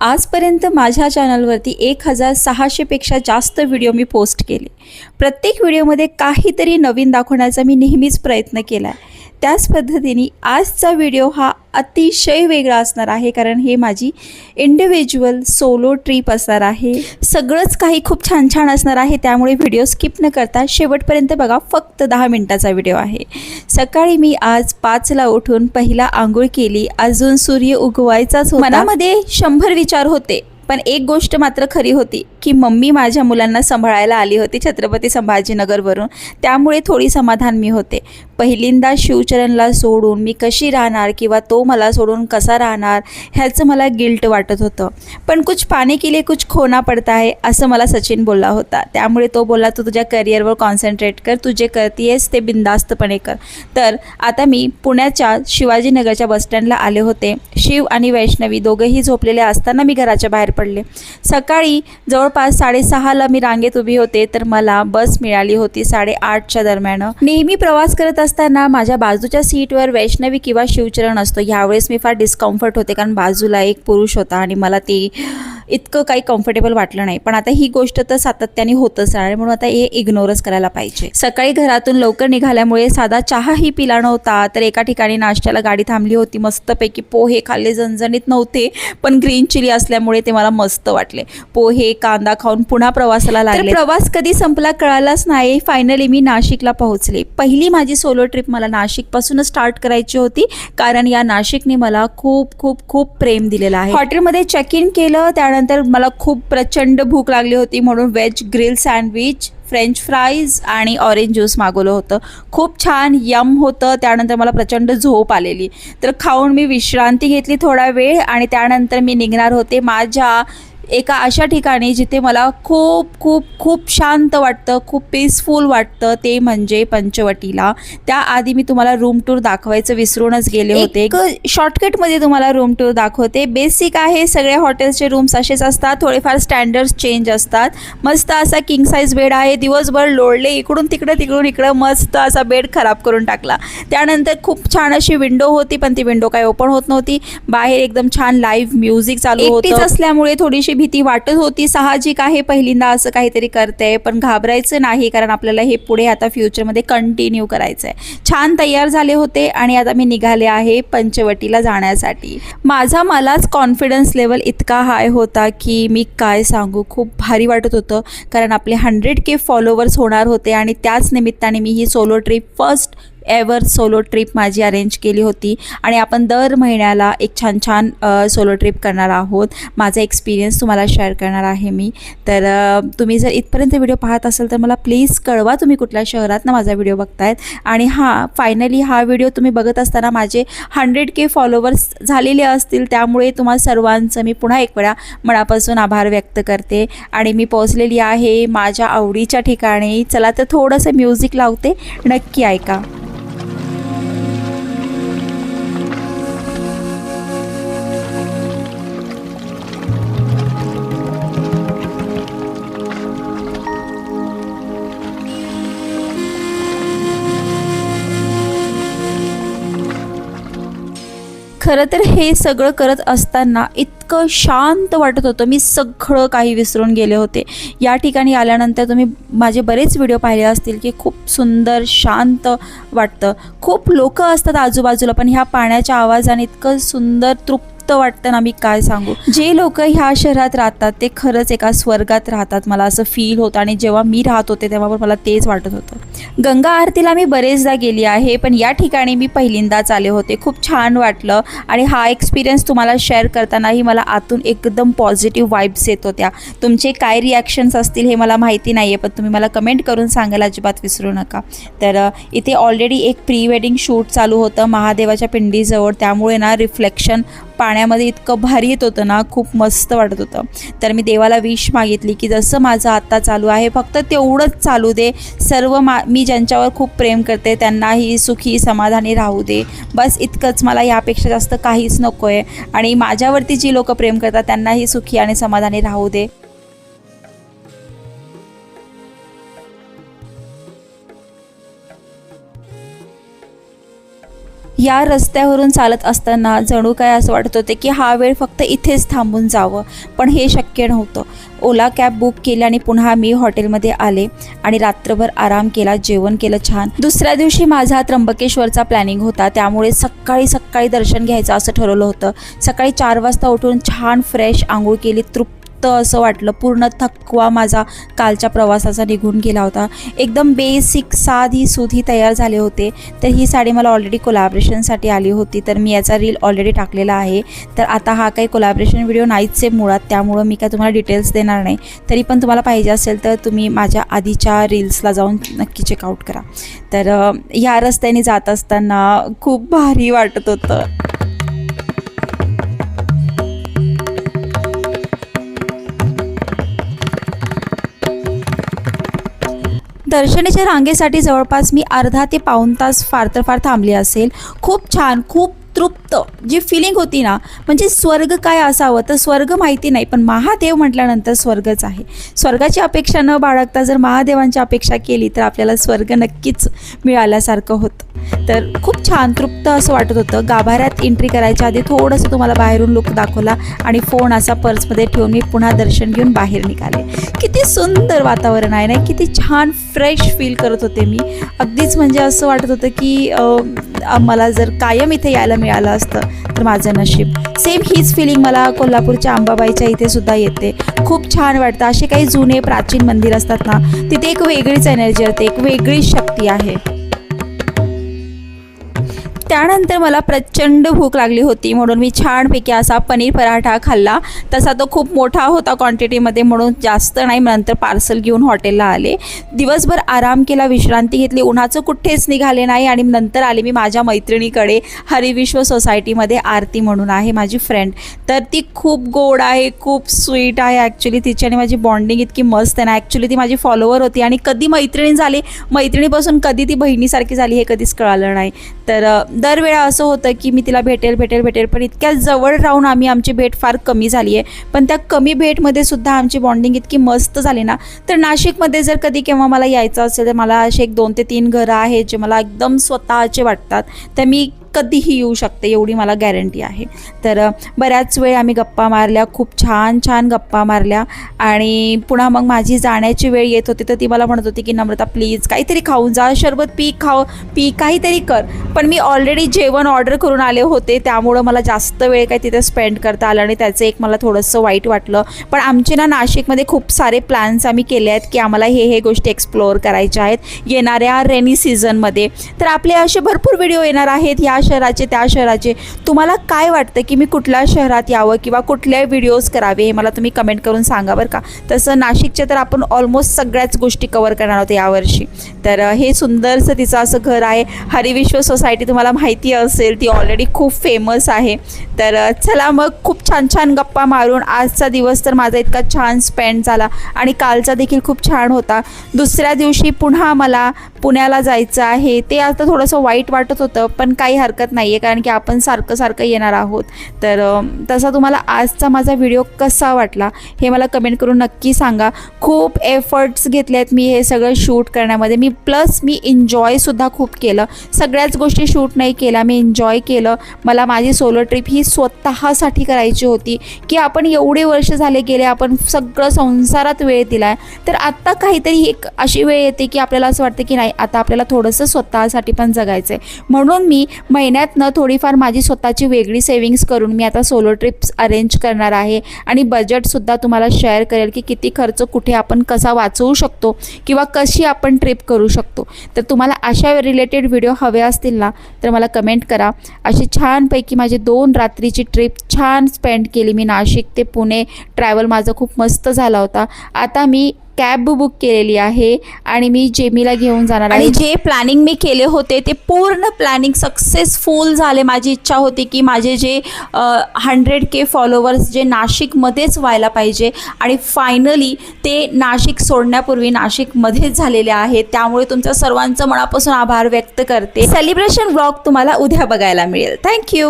आजपर्यंत माझ्या चॅनलवरती एक हजार सहाशेपेक्षा जास्त व्हिडिओ मी पोस्ट केले. प्रत्येक व्हिडिओमध्ये काहीतरी नवीन दाखवण्याचा मी नेहमीच प्रयत्न केला आहे त्याच पद्धतीने आजचा व्हिडिओ हा अतिशय वेगळा असणार आहे कारण हे माझी इंडिव्हिज्युअल सोलो ट्रिप असणार आहे. सगळंच काही खूप छान छान असणार आहे त्यामुळे व्हिडिओ स्किप न करता शेवटपर्यंत बघा फक्त दहा मिनटाचा व्हिडिओ आहे. सकाळी मी आज पाचला उठून पहिला आंघोळ केली अजून सूर्य उगवायचाच मनामध्ये शंभर विचार होते पण एक गोष्ट मात्र खरी होती की मम्मी माझ्या मुलांना सांभाळायला आली होती छत्रपती संभाजीनगरवरून. त्यामुळे थोडी समाधान मी होते. पहिल्यांदा शिवचरणला सोडून मी कशी राहणार किंवा तो मला सोडून कसा राहणार ह्याचं मला गिल्ट वाटत होतं. पण कुछ पाने के लिए कुछ खोना पडता आहे असं मला सचिन बोलला होता. त्यामुळे तो बोलला तू तुझ्या करिअरवर कॉन्सन्ट्रेट कर तू जे करतेस ते बिंदास्तपणे कर. तर आता मी पुण्याच्या शिवाजीनगरच्या बसस्टँडला आले होते. शिव आणि वैष्णवी दोघंही झोपलेले असताना मी घराच्या बाहेर पडले. सकाळी जवळ जवळपास साडेसहाला मी रांगेत उभी होते तर मला बस मिळाली होती साडेआठच्या दरम्यान. नेहमी प्रवास करत असताना माझ्या बाजूच्या सीटवर वैष्णवी किंवा शिवचरण असतो. ह्यावेळेस मी फार डिस्कम्फर्ट होते कारण बाजूला एक पुरुष होता आणि मला ती इतकं काही कम्फर्टेबल वाटलं नाही. पण आता ही गोष्ट तर सातत्याने होतच राहणार म्हणून आता हे इग्नोरच करायला पाहिजे. सकाळी घरातून लवकर निघाल्यामुळे साधा चहाही पिला नव्हता तर एका ठिकाणी नाश्त्याला गाडी थांबली होती मस्तपैकी पोहे खाल्ले झणझणीत नव्हते पण ग्रीन चिली असल्यामुळे ते मला मस्त वाटले. पोहे कांदा खाऊन पुन्हा प्रवासाला लागले. प्रवास कधी संपला कळालाच नाही. फायनली मी नाशिकला पोहोचले. पहिली माझी सोलो ट्रिप मला नाशिकपासूनच स्टार्ट करायची होती कारण या नाशिकने मला खूप खूप खूप प्रेम दिलेलं आहे. हॉटेलमध्ये चेक इन केलं त्यानंतर मला खूप प्रचंड भूक लागली होती म्हणून veg grill sandwich French fries आणि ऑरेंज ज्यूस मागवलं होतं. खूप छान यम होतं त्यानंतर मला प्रचंड झोप आलेली. तर खाऊन मी विश्रांती घेतली थोडा वेळ आणि त्यानंतर मी निघणार होते. माझ्या एका अशा ठिकाणी जिथे मला खूप खूप खूप शांत वाटतं खूप पीसफुल वाटतं ते म्हणजे पंचवटीला. त्याआधी मी तुम्हाला रूम टूर दाखवायचं विसरूनच गेले होते. शॉर्टकटमध्ये तुम्हाला रूम टूर दाखवते. बेसिक आहे सगळ्या हॉटेल्सचे रूम्स असेच असतात. थोडेफार स्टँडर्ड्स चेंज असतात. मस्त असा किंग साईज बेड आहे. दिवसभर लोळले इकडून तिकडं तिकडून इकडं मस्त असा बेड खराब करून टाकला. त्यानंतर खूप छान अशी विंडो होती पण ती विंडो काही ओपन होत नव्हती. बाहेर एकदम छान लाईव्ह म्युझिक चालू होतं. असल्यामुळे थोडीशी भीती वाटत होती. साहजिक आहे पहिल्यांदा असं काहीतरी करते पण घाबरायचं नाही कारण आपल्याला हे पुढे आता फ्युचरमध्ये कंटिन्यू करायचं आहे छान तयार झाले होते आणि आता मी निघाले आहे पंचवटीला जाण्यासाठी. माझा मलाच कॉन्फिडन्स लेवल इतका हाय होता की मी काय सांगू? खूप भारी वाटत होतं कारण आपले हंड्रेड के फॉलोवर्स होणार होते आणि त्याच निमित्ताने मी ही solo trip first ever solo trip माझी अरेंज केली होती. आणि आपण दर महिन्याला एक छान छान सोलो ट्रिप करणार आहोत. माझा एक्सपिरियन्स तुम्हाला शेअर करणार आहे मी. तर तुम्ही जर इथपर्यंत व्हिडिओ पाहत असाल तर मला प्लीज कळवा तुम्ही कुठल्या शहरात ना माझा व्हिडिओ बघतायत. आणि हां फायनली हा व्हिडिओ तुम्ही बघत असताना माझे हंड्रेड के फॉलोवर्स झालेले असतील. त्यामुळे तुम्हा सर्वांचं मी पुन्हा एक वेळा मनापासून आभार व्यक्त करते. आणि मी पोहोचलेली आहे माझ्या आवडीच्या ठिकाणी. चला तर थोडंसं म्युझिक लावते. नक्की ऐका. खरं तर हे सगळं करत असताना इतकं शांत वाटत होतं. मी सगळं काही विसरून गेले होते. या ठिकाणी आल्यानंतर तुम्ही माझे बरेच व्हिडिओ पाहिले असतील की खूप सुंदर शांत वाटतं. खूप लोक असतात आजूबाजूला पण ह्या पाण्याच्या आवाजाने इतकं सुंदर तृप्त वाटतं ना मी काय सांगू? जे लोक ह्या शहरात राहतात ते खरंच एका स्वर्गात राहतात मला असं फील होतं. आणि जेव्हा मी राहत होते तेव्हा पण मला तेच वाटत होतं. गंगा आरतीला मी बरेचदा गेली आहे पण या ठिकाणी मी पहिल्यांदाच आले होते. खूप छान वाटलं. आणि हा एक्सपिरियन्स तुम्हाला शेअर करतानाही मला आतून एकदम पॉझिटिव्ह वाईब्स येत होत्या. तुमचे काय रिॲक्शन्स असतील हे मला माहिती नाही आहे पण तुम्ही मला कमेंट करून सांगायला अजिबात विसरू नका. तर इथे ऑलरेडी एक प्री वेडिंग शूट चालू होतं महादेवाच्या पिंडीजवळ. त्यामुळे ना रिफ्लेक्शन पाण्यामध्ये इतकं भारी येत होतं ना खूप मस्त वाटत होतं. तर मी देवाला विश मागितली की जसं माझं आत्ता चालू आहे फक्त तेवढंच चालू दे. सर्व मा मी ज्यांच्यावर खूप प्रेम करते त्यांनाही सुखी समाधानी राहू दे. बस इतकंच मला यापेक्षा जास्त काहीच नको आहे आणि माझ्यावरती जी लोक प्रेम करतात त्यांनाही सुखी आणि समाधानी राहू दे. या रस्त्यावरून चालत असताना जणू काय असं वाटत होते की हा वेळ फक्त इथेच थांबून जावं. पण हे शक्य नव्हतं. ओला कॅब बुक केली आणि पुन्हा मी हॉटेलमध्ये आले आणि रात्रभर आराम केला जेवण केलं छान. दुसऱ्या दिवशी माझा त्र्यंबकेश्वरचा प्लॅनिंग होता. त्यामुळे सकाळी सकाळी दर्शन घ्यायचं असं ठरवलं होतं. सकाळी चार वाजता उठून छान फ्रेश आंघोळ केली तृप्त असं वाटलं पूर्ण थकवा माझा कालच्या प्रवासाचा निघून गेला होता. एकदम बेसिक साधी सुधी तयार झाले होते तर ही साडी मला ऑलरेडी कोलॅबरेशनसाठी आली होती तर मी याचा रील ऑलरेडी टाकलेला आहे. तर आता हा काही कोलॅबरेशन व्हिडिओ नाहीच आहे मुळात त्यामुळं मी काय तुम्हाला डिटेल्स देणार नाही. तरी पण तुम्हाला पाहिजे असेल तर तुम्ही माझ्या आधीच्या रील्सला जाऊन नक्की चेकआउट करा. तर ह्या रस्त्याने जात असताना खूप भारी वाटत होतं. दर्शनाच्या रांगेसाठी जवळपास मी अर्धा ते पाऊण तास फार तर फार थांबली असेल. खूप छान खूप तृप्त जी फिलिंग होती ना म्हणजे स्वर्ग काय असावं तर स्वर्ग माहिती नाही पण महादेव म्हटल्यानंतर स्वर्गच आहे. स्वर्गाची अपेक्षा न बाळगता जर महादेवांची अपेक्षा केली तर आपल्याला स्वर्ग नक्कीच मिळाल्यासारखं होतं. तर खूप छान तृप्त असं वाटत होतं. गाभाऱ्यात एंट्री करायच्या आधी थोडंसं तुम्हाला बाहेरून लुक दाखवला आणि फोन असा पर्समध्ये ठेवून मी पुन्हा दर्शन घेऊन बाहेर निघाले. किती सुंदर वातावरण आहे ना किती छान फ्रेश फील करत होते मी. अगदीच म्हणजे असं वाटत होतं की मला जर कायम इथे यायला मिळालं असतं तर माझं नशीब. सेम हीच फिलिंग मला कोल्हापूरच्या अंबाबाईच्या इथे सुद्धा येते. खूप छान वाटतं. असे काही जुने प्राचीन मंदिर असतात ना तिथे एक वेगळीच एनर्जी असते एक वेगळीच शक्ती आहे. त्यानंतर मला प्रचंड भूक लागली होती म्हणून मी छानपैकी असा पनीर पराठा खाल्ला. तसा तो खूप मोठा होता क्वांटिटीमध्ये म्हणून जास्त नाही नंतर पार्सल घेऊन हॉटेलला आले. दिवसभर आराम केला विश्रांती घेतली. उन्हाचं कुठेच निघाले नाही आणि नंतर आले मी माझ्या मैत्रिणीकडे हरिविश्व सोसायटीमध्ये आरती म्हणून आहे माझी फ्रेंड तर ती खूप गोड आहे खूप स्वीट आहे ॲक्च्युली तिची आणि माझी बॉन्डिंग इतकी मस्त आहे ना ॲक्च्युली ती माझी फॉलोवर होती आणि कधी मैत्रिणी झाली मैत्रिणीपासून कधी ती बहिणीसारखी झाली हे कधीच कळालं नाही. तर दरवेळा असं होतं की मी तिला भेटेल भेटेल भेटेल पण इतक्या जवळ राहून आम्ही आमची भेट फार कमी झाली आहे. पण त्या कमी भेटमध्ये सुद्धा आमची बॉन्डिंग इतकी मस्त झाली ना तर नाशिकमध्ये जर कधी केव्हा मला यायचं असेल तर मला असे एक दोन ते तीन घरं आहेत जे मला एकदम स्वतःचे वाटतात. तर मी कधीही येऊ शकते एवढी मला गॅरंटी आहे. तर बऱ्याच वेळ आम्ही गप्पा मारल्या खूप छान छान गप्पा मारल्या आणि पुन्हा मग माझी जाण्याची वेळ येत होती तर ती मला म्हणत होती की नम्रता प्लीज काहीतरी खाऊन जा सरबत पी खाऊ पी काहीतरी कर. पण मी ऑलरेडी जेवण ऑर्डर करून आले होते त्यामुळं मला जास्त वेळ काही तिथे स्पेंड करता आला आणि त्याचं एक मला थोडंसं वाईट वाटलं. पण आमचे ना नाशिकमध्ये खूप सारे प्लॅन्स आम्ही केले आहेत की आम्हाला हे हे गोष्टी एक्सप्लोअर करायच्या आहेत येणाऱ्या रेनी सीझनमध्ये तर आपले असे भरपूर व्हिडिओ येणार आहेत या शहराचे त्या शहराचे. तुम्हाला काय वाटतं की मी कुठल्या शहरात यावं किंवा कुठल्या व्हिडिओज करावे हे मला तुम्ही कमेंट करून सांगा बरं का. तसं नाशिकचे तर आपण ऑलमोस्ट सगळ्याच गोष्टी कवर करणार होतो यावर्षी तर हे सुंदरसं तिचं असं घर आहे. हरिविश्व सोसायटी तुम्हाला माहिती असेल ती ऑलरेडी खूप फेमस आहे. तर चला मग खूप छान छान गप्पा मारून आजचा दिवस तर माझा इतका छान स्पेंड झाला आणि कालचा देखील खूप छान होता. दुसऱ्या दिवशी पुन्हा मला पुण्याला जायचं आहे. ते आता थोडंसं वाईट वाटत होतं पण काही हरकत हरकत नाही आहे कारण की आपण सारखं सारखं येणार आहोत. तर तसा तुम्हाला आजचा माझा व्हिडिओ कसा वाटला हे मला कमेंट करून नक्की सांगा. खूप एफर्ट्स घेतले आहेत मी हे सगळं शूट करण्यामध्ये. मी प्लस मी एन्जॉयसुद्धा खूप केलं. सगळ्याच गोष्टी शूट नाही केल्या मी एन्जॉय केलं. मला माझी सोलो ट्रिप ही स्वतःसाठी करायची होती की आपण एवढे वर्ष झाले गेले आपण सगळं संसारात वेळ दिला आहे तर आत्ता काहीतरी एक अशी वेळ येते की आपल्याला असं वाटतं की नाही आता आपल्याला थोडंसं स्वतःसाठी पण जगायचं आहे म्हणून मी महिन्यातनं थोडीफार माझी स्वतःची वेगळी सेविंग्स करून मी आता सोलो ट्रिप्स अरेंज करणार आहे. आणि बजेटसुद्धा तुम्हाला शेअर करेल की किती खर्च कुठे आपण कसा वाचवू शकतो किंवा कशी आपण ट्रिप करू शकतो. तर तुम्हाला अशा रिलेटेड व्हिडिओ हवे असतील ना तर मला कमेंट करा. अशी छानपैकी माझी दोन रात्रीची ट्रिप छान स्पेंड केली मी नाशिक ते पुणे. ट्रॅव्हल माझा खूप मस्त झाला होता. आता मी कॅब बुक केलेली आहे आणि मी जेमीला घेऊन जाणार आणि जे प्लॅनिंग मी केले होते ते पूर्ण प्लॅनिंग सक्सेसफुल झाले. माझी इच्छा होती की माझे जे हंड्रेड के फॉलोवर्स जे नाशिकमध्येच व्हायला पाहिजे आणि फायनली ते नाशिक सोडण्यापूर्वी नाशिकमध्येच झालेले आहेत. त्यामुळे तुमच्या सर्वांचं मनापासून आभार व्यक्त करते. सेलिब्रेशन ब्लॉग तुम्हाला उद्या बघायला मिळेल. थँक्यू